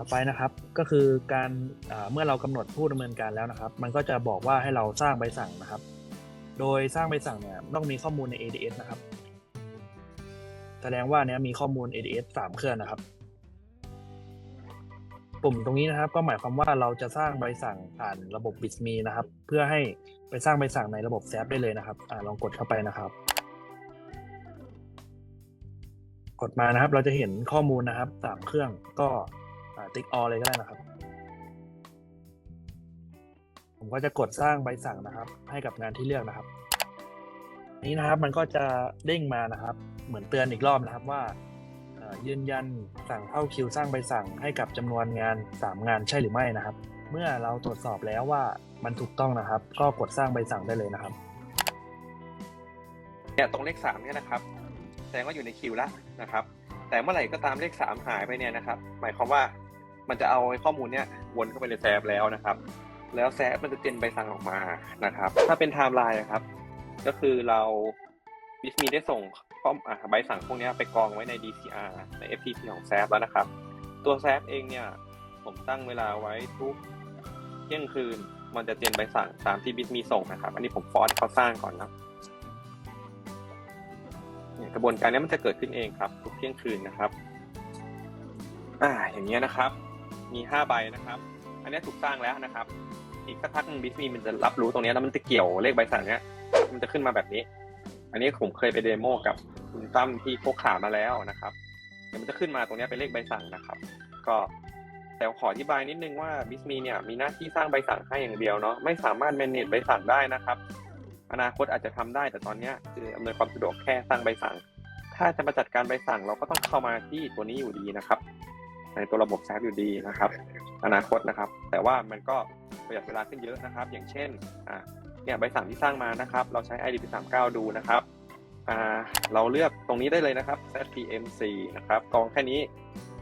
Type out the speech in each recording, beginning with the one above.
ต่อไปนะครับก็คือการเมื่อเรากำหนดผู้ดำเนินการแล้วนะครับ มันก็จะบอกว่าให้เราสร้างใบสั่งนะครับ โดยสร้างใบสั่งเนี่ยต้องมีข้อมูลใน ADS นะครับ แสดงว่าเนี้ยมีข้อมูล ADS สามเครื่องนะครับ ปุ่มตรงนี้นะครับ ก็หมายความว่าเราจะสร้างใบสั่งผ่านระบบ b i t m e นะครับ เพื่อให้ไปสร้างใบสั่งในระบบ SAP ได้เลยนะครับอลองกดเข้าไปนะครับกดมานะครับ เราจะเห็นข้อมูลนะครับสามเครื่องก็ ติ๊กออเลยก็ได้นะครับ ผมก็จะกดสร้างใบสั่งนะครับ ให้กับงานที่เลือกนะครับ นี้นะครับมันก็จะเด้งมานะครับ เหมือนเตือนอีกรอบนะครับว่ายืนยันสั่งเข้าคิวสร้างใบสั่งให้กับจำนวนงาน 3 งานใช่หรือไม่นะครับ เมื่อเราตรวจสอบแล้วว่ามันถูกต้องนะครับ ก็กดสร้างใบสั่งได้เลยนะครับเนี่ยตรงเลขสามเนี่ยนะครับ แสดงว่าอยู่ในคิวแล้วนะครับ แต่เมื่อไหร่ก็ตามเลขสามหายไปเนี่ยนะครับ หมายความว่า มันจะเอาข้อมูลเนี่ยวนเข้าไปในแซฟแล้วนะครับ แล้วแซฟมันจะเจนใบสั่งออกมานะครับ ถ้าเป็นไทม์ไลน์นะครับ ก็คือเราบิสมีได้ส่งข้อม์ใบสั่งพวกนี้ไปกองไว้ใน DCR ใน FTP ของแซฟแล้วนะครับ ตัวแซฟเองเนี่ยผมตั้งเวลาไว้ทุกเที่ยงคืนมันจะเจนใบสั่งตามที่บิสมีส่งนะครับ อันนี้ผมฟอร์สเขาสร้างก่อนนะกระบวนการนี้มันจะเกิดขึ้นเองครับ ทุกเที่ยงคืนนะครับ อ่า อย่างเงี้ยนะครับ มีห้าใบนะครับ อันนี้ถูกสร้างแล้วนะครับ อีกสักพักบิสมีมันจะรับรู้ตรงนี้แล้วมันจะเกี่ยวเลขใบสั่งเนี้ย มันจะขึ้นมาแบบนี้ อันนี้ผมเคยไปเดโมกับคุณตั้มที่พกขามาแล้วนะครับเดี๋ยวมันจะขึ้นมาตรงนี้เป็นเลขใบสั่งนะครับ ก็แต่ขออธิบายนิดนึงว่าบิสมีเนี่ยมีหน้าที่สร้างใบสั่งให้อย่างเดียวเนาะไม่สามารถ manage ใบสั่งได้นะครับ อนาคตอาจจะทำได้แต่ตอนนี้คืออำนวยความสะดวกแค่สร้างใบสั่ง ถ้าจะมาจัดการใบสั่งเราก็ต้องเข้ามาที่ตัวนี้อยู่ดีนะครับ ในตัวระบบแซฟอยู่ดีนะครับ อนาคตนะครับ แต่ว่ามันก็ประหยัดเวลาขึ้นเยอะนะครับ อย่างเช่นอ่าเนี่ยใบสั่งที่สร้างมานะครับ เราใช้ IDP39 ดูนะครับอ่าเราเลือกตรงนี้ได้เลยนะครับ ZPM4 นะครับกองแค่นี้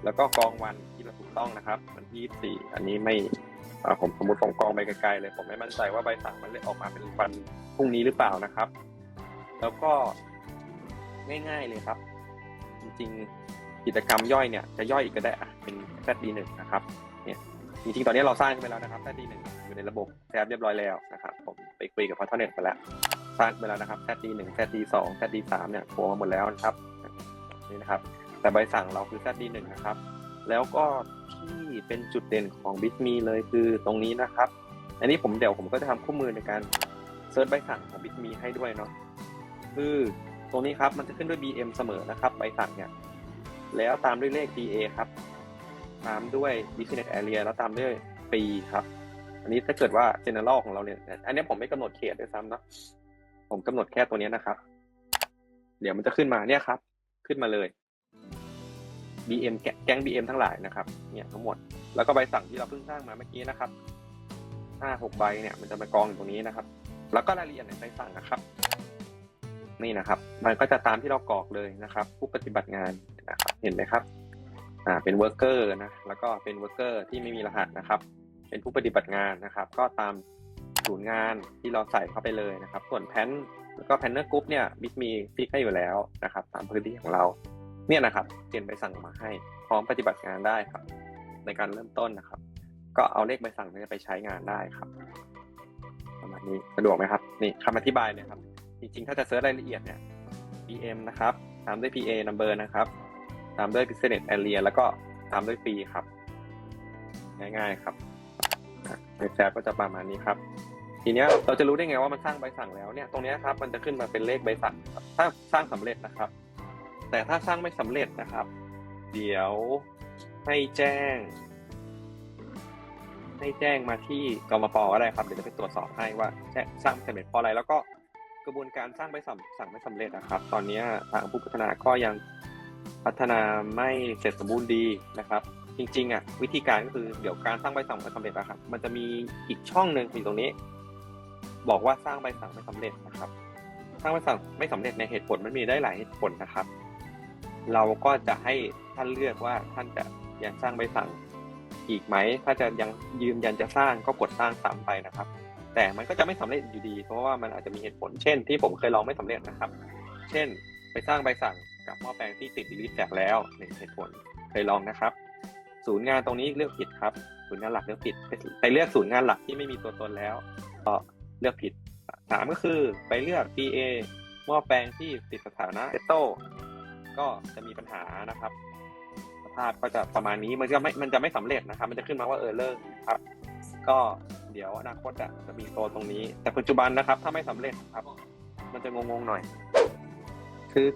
แล้วก็กองวันที่เราถูกต้องนะครับวันที่24อันนี้ไม่ผมสมมติผมกองไปไกลๆเลย ผมไม่มั่นใจว่าใบสั่งมันเลยออกมาเป็นวันพรุ่งนี้หรือเปล่านะครับ แล้วก็ง่าย ๆเลยครับ จริง กิจกรรมย่อยเนี่ยจะย่อยอีกก็ได้อะเป็น ZD1 นะครับเนี่ยจริงๆ ตอนนี้เราสร้างขึ้นไปแล้วนะครับ ZD1 อยู่ในระบบแซฟเรียบร้อยแล้วนะครับผมไปคุยกับพัฒนาไปแล้วสร้างไปแล้วนะครับ ZD1 ZD2 ZD3 เนี่ยโผล่มาหมดแล้วนะครับนี่นะครับ แต่ใบสั่งเราคือ ZD1 นะครับ แล้วก็ที่เป็นจุดเด่นของ b i t m e เลยคือตรงนี้นะครับ อันนี้ผมเดี๋ยวผมก็จะทำคู่มือในการเซิร์ชใบสั่งของ b i t m e ให้ด้วยเนาะคือตรงนี้ครับมันจะขึ้นด้วย BM เสมอนะครับใบสั่งเนี่ย แล้วตามด้วยเลข DA ครับ ตามด้วย Business Area แล้วตามด้วยปีครับ อันนี้ถ้าเกิดว่า General ของเราเนี่ย อันนี้ผมไม่กำหนดเขตด้วยซ้ำเนาะผมกำหนดแค่ตัวนี้นะครับ เดี๋ยวมันจะขึ้นมาเนี่ยครับ ขึ้นมาเลย BM แก๊ง BM ทั้งหลายนะครับ เนี่ยทั้งหมด แล้วก็ใบสั่งที่เราเพิ่งสร้างมาเมื่อกี้นะครับห้าหกใบเนี่ยมันจะมากองอยู่ตรงนี้นะครับ แล้วก็รายละเอียดในใบสั่งนะครับ นี่นะครับ มันก็จะตามที่เรากรอกเลยนะครับ ผู้ปฏิบัติงาน ห็นไหมครับอ่าเป็นเวิร์กเกอร์นะแล้วก็เป็นเวิร์กเกอร์ที่ไม่มีรหัสนะครับ เป็นผู้ปฏิบัติงานนะครับ ก็ตามศูนย์งานที่เราใส่เข้าไปเลยนะครับ ส่วนแพนแล้วก็แพนเนอร์กรุ๊ปเนี่ยบิ๊กมีฟิกให้อยู่แล้วนะครับ ตามพื้นที่ของเราเนี่ยนะครับเจนใบสั่งมาให้ พร้อมปฏิบัติงานได้ครับ ในการเริ่มต้นนะครับ ก็เอาเลขใบสั่งนี้ไปใช้งานได้ครับประมาณนี้สะดวกไหมครับนี่คำอธิบายเนี่ยครับ จริงๆ ถ้าจะเซิร์ชรายละเอียดเนี่ย PM นะครับตามด้วย PA number นะครับ ตามด้วย business area แล้วก็ตามด้วยปีครับ ง่ายๆครับในแชทก็จะประมาณนี้ครับ ทีเนี้ยเราจะรู้ได้ไงว่ามันสร้างใบสั่งแล้วเนี่ยตรงนี้ครับมันจะขึ้นมาเป็นเลขใบสั่งถ้าสร้างสำเร็จนะครับ แต่ถ้าสร้างไม่สำเร็จนะครับ เดี๋ยวให้แจ้ง ให้แจ้งมาที่กรมปก็ได้ครับเดี๋ยวจะไปตรวจสอบให้ว่าแจ้งสร้างสำเร็จเพราะอะไรแล้วก็กระบวนการสร้างใบสั่งสั่งไม่สำเร็จนะครับ ตอนเนี้ยทางผู้พัฒนาก็ยัง พัฒนาไม่เสร็จสมบูรณ์ดีนะครับ จริงๆอะวิธีการก็คือเดี๋ยวการสร้างใบสั่งไม่สำเร็จนะครับ มันจะมีอีกช่องหนึ่งอยู่ตรงนี้ บอกว่าสร้างใบสั่งไม่สำเร็จนะครับ สร้างใบสั่งไม่สำเร็จในเหตุผลมันมีได้หลายเหตุผลนะครับ เราก็จะให้ท่านเลือกว่าท่านจะยังสร้างใบสั่งอีกไหม ถ้าจะยังยืนยันจะสร้างก็กดสร้างซ้ำไปนะครับ แต่มันก็จะไม่สำเร็จอยู่ดี เพราะว่ามันอาจจะมีเหตุผล เช่น ที่ผมเคยลองไม่สำเร็จนะครับ เช่น ไปสร้างใบสั่ง กับหม้อแปลงที่ติดดีลิทแท็กแล้วหนึ่งเหตุผลเคยลองนะครับ ศูนย์งานตรงนี้เลือกผิดครับ ศูนย์งานหลักเลือกผิดไปเลือกศูนย์งานหลักที่ไม่มีตัวตนแล้ว ก็เลือกผิดสามก็คือไปเลือก PA หม้อแปลงที่ติดสถานะเซโตก็จะมีปัญหานะครับ สภาพก็จะประมาณนี้มันจะไม่มันจะไม่สำเร็จนะครับ มันจะขึ้นมาว่าเออเลิกครับ ก็เดี๋ยวอนาคตอะจะมีตัวตรงนี้ แต่ปัจจุบันนะครับ ถ้าไม่สำเร็จครับ มันจะงงๆหน่อย คือ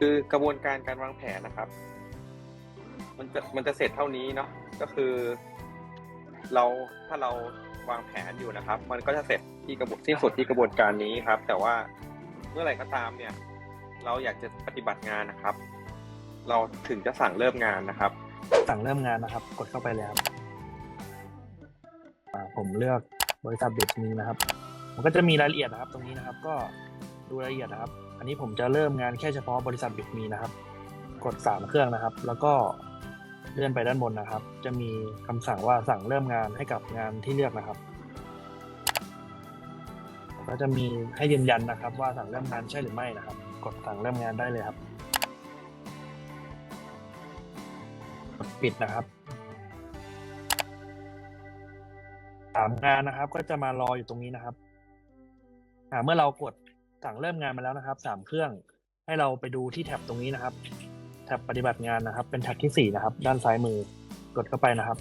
คือกระบวนการการวางแผนนะครับ มันจะมันจะเสร็จเท่านี้เนาะก็คือ เราถ้าเราวางแผนอยู่นะครับ มันก็จะเสร็จที่กระบวนสิ้นสุดที่กระบวนการนี้ครับ แต่ว่าเมื่อไหร่ก็ตามเนี่ย เราอยากจะปฏิบัติงานนะครับ เราถึงจะสั่งเริ่มงานนะครับ สั่งเริ่มงานนะครับ กดเข้าไปเลยครับผมเลือกบริษัทเบสนี้นะครับ มันก็จะมีรายละเอียดนะครับ ตรงนี้นะครับ ก็ ดูรายละเอียดนะครับ อันนี้ผมจะเริ่มงานแค่เฉพาะบริษัทเบสมีนะครับ กดสามเครื่องนะครับ แล้วก็เลื่อนไปด้านบนนะครับ จะมีคำสั่งว่าสั่งเริ่มงานให้กับงานที่เลือกนะครับ ก็จะมีให้ยืนยันนะครับ ว่าสั่งเริ่มงานใช่หรือไม่นะครับ กดสั่งเริ่มงานได้เลยครับ กดปิดนะครับสามงานนะครับ ก็จะมารออยู่ตรงนี้นะครับเมื่อเรากด สั่งเริ่มงานมาแล้วนะครับสามเครื่อง ให้เราไปดูที่แท็บตรงนี้นะครับ แท็บปฏิบัติงานนะครับ เป็นแท็บที่สี่นะครับ ด้านซ้ายมือกดเข้าไปนะครับ